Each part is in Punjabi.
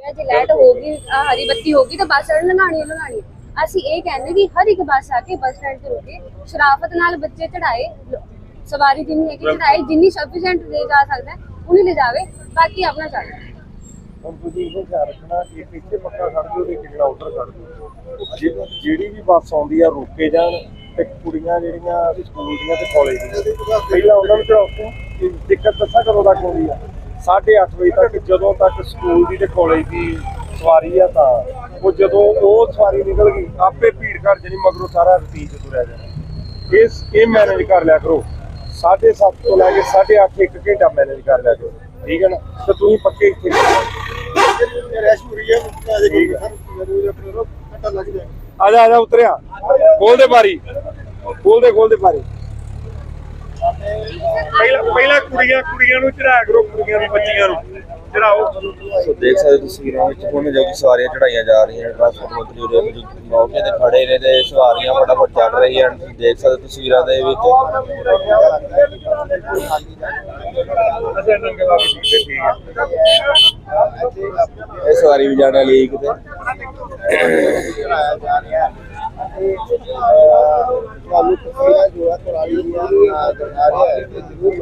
ਹੈ ਜੇ ਲਾਈਟ ਹੋ ਗਈ ਆਹ ਹਰੀ ਬੱਤੀ ਹੋ ਗਈ ਤਾਂ ਬੱਸ ਵਾਲੇ ਲੰਘਾਣੀ ਲੰਘਾਣੀ। ਅਸੀਂ ਇਹ ਕਹਿੰਦੇ ਕਿ ਹਰ ਇੱਕ ਬੱਸ ਆ ਕੇ ਬੱਸ ਸਟੈਂਡ ਤੇ ਰੁਕੇ ਸ਼ਰਾਫਤ ਨਾਲ ਬੱਚੇ ਚੜਾਏ ਸਵਾਰੀ ਜਿੰਨੀ ਹੈ ਕਿ ਚੜਾਏ ਜਿੰਨੀ ਸਫੀਸ਼ੀਐਂਟ ਲੈ ਜਾ ਸਕਦਾ ਉਨੀ ਲੈ ਜਾਵੇ ਬਾਕੀ ਆਪਣਾ ਚੱਲ। ਹੁਣ ਤੁਸੀਂ ਇਹ ਖਿਆਲ ਰੱਖਣਾ ਕਿ ਇੱਥੇ ਪੱਕਾ ਖੜ ਦਿਓ ਤੇ ਕਿੰਨਾ ਉਧਰ ਖੜ ਦਿਓ ਜੇ- ਜਿਹੜੀ ਵੀ ਬੱਸ ਆਉਂਦੀ ਆ ਰੋਕੇ ਜਾਣ ਤੇ ਕੁੜੀਆਂ ਜਿਹੜੀਆਂ ਸਕੂਲ ਦੀਆਂ ਤੇ ਕਾਲਜ ਦੀਆਂ ਪਹਿਲਾਂ ਉਹਨਾਂ ਨੂੰ ਚੜਾਓ ਦਿੱਕਤ ਦੱਸਾਂ ਕਦੋਂ ਤੱਕ ਆਉਂਦੀ ਆ? 8:30 ਵਜੇ ਤੱਕ ਜਦੋਂ ਤੱਕ ਸਕੂਲ ਦੀ ਤੇ ਕਾਲਜ ਦੀ ਸਵਾਰੀ ਆ ਤਾਂ ਉਹ ਜਦੋਂ ਉਹ ਸਵਾਰੀ ਨਿਕਲ ਗਈ, ਆਪੇ ਭੀੜ ਘਰ ਜਣੀ, ਮਗਰੋਂ ਸਾਰਾ ਰੁਟੀਨ ਚ ਤੁਰਿਆ ਜਾਣਾ। ਇਸ, ਇਹ ਮੈਨੇਜ ਕਰ ਲਿਆ ਕਰੋ। 7:30 ਤੋਂ ਲੈ ਕੇ 8:30 ਇੱਕ ਘੰਟਾ ਮੈਨੇਜ ਕਰ ਲਿਆ ਕਰੋ। ਠੀਕ ਹੈ ਨਾ? ਤੇ ਤੁਸੀਂ ਪੱਕੇ ਇੱਥੇ ਆ ਜਾ ਆ ਜਾ, ਉਤਰਿਆ। ਖੋਲ ਦੇ ਬਾਰੀ। ਖੋਲ ਦੇ ਖੋਲ ਦੇ ਬਾਰੀ। ਪਹਿਲਾਂ ਪਹਿਲਾਂ ਕੁੜੀਆਂ ਕੁੜੀਆਂ ਨੂੰ ਚੜਾ ਕਰੋ ਕੁੜੀਆਂ ਨੂੰ ਬੱਚੀਆਂ ਨੂੰ। ਚੜਾਓ ਸੋ ਦੇਖ ਸਕਦੇ ਹੋ ਤਸਵੀਰਾਂ ਵਿੱਚ ਹੁਣ ਜੋ ਕਿ ਸਵਾਰੀਆਂ ਚੜਾਈਆਂ ਜਾ ਰਹੀਆਂ ਨੇ ਟਰਾਂਸਪੋਰਟ ਮੰਤਰੀ ਉਰੇ ਮੌਜੂਦ ਮੌਕੇ ਤੇ ਖੜੇ ਨੇ ਤੇ ਸਵਾਰੀਆਂ ਫਟਾਫਟ ਚੜ ਰਹੀਆਂ ਹਨ ਤੁਸੀਂ ਦੇਖ ਸਕਦੇ ਤਸਵੀਰਾਂ ਦੇ ਵਿੱਚ। ਇਹ ਸਵਾਰੀ ਵੀ ਜਾਣ ਵਾਲੀ ਹੈ ਕਿਤੇ। ਚੜਾਇਆ ਜਾ ਰਿਹਾ ਹੈ। ਅਤੇ ਅਹ, ਤੁਹਾਨੂੰ ਤਸਵੀਰਾਂ ਜੋ ਹੈ ਕੁਰਾਲੀ ਦੀਆਂ ਅਹ, ਦਿਖਾ ਰਿਹਾ ਹੈ ਤੇ ਜ਼ਰੂਰ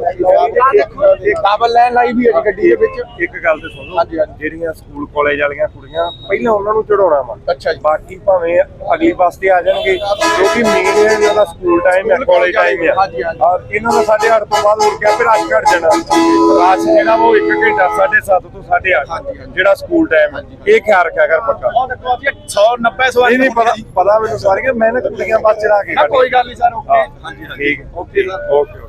ਮੈਂ ਕਾਬਲ ਲੈਣ ਲਾਈ ਵੀ ਹੈ ਜੀ ਗੱਡੀ ਦੇ ਵਿੱਚ। ਇੱਕ ਗੱਲ ਤੇ ਸੁਣੋ ਜਿਹੜੀਆਂ ਸਕੂਲ ਕਾਲਜ ਵਾਲੀਆਂ ਕੁੜੀਆਂ ਪਹਿਲਾਂ ਉਹਨਾਂ ਨੂੰ ਚੜਾਉਣਾ ਵਾ। ਅੱਛਾ ਜੀ। ਬਾਕੀ ਭਾਵੇਂ ਅਗਲੀ ਬੱਸ ਤੇ ਆ ਜਾਣਗੇ ਕਿਉਂਕਿ ਮੇਨ ਇਹਨਾਂ ਦਾ ਸਕੂਲ ਟਾਈਮ ਹੈ ਕਾਲਜ ਟਾਈਮ ਹੈ। ਹਾਂਜੀ, ਹਾਂਜੀ। ਔਰ ਇਹਨਾਂ ਦਾ 8:30 ਤੋਂ ਬਾਅਦ ਮੁੜ ਕੇ ਫਿਰ ਰਸ਼ ਘਟ ਜਾਣਾ। ਰਸ਼ ਜਿਹੜਾ ਉਹ 1 ਘੰਟਾ 7:30 ਤੋਂ 8:30 ਜਿਹੜਾ ਸਕੂਲ ਟਾਈਮ ਹੈ। ਇਹ ਖਿਆਲ ਰੱਖਿਆ ਕਰ ਪੱਕਾ। ਉਹ ਦੇਖੋ ਜੀ 190 ਸਵਾਰੀ ਨਹੀਂ ਨਹੀਂ ਪਤਾ ਪਤਾ ਮੈਨੂੰ ਸਾਰੀਆਂ ਮਿਹਨਤ ਕੁੜੀਆਂ ਬੱਸ ਚਲਾ ਕੇ ਕੋਈ ਗੱਲ ਨਹੀਂ ਸਰ ਓਕੇ ਹਾਂਜੀ ਠੀਕ ਹੈ ਓਕੇ ਓਕੇ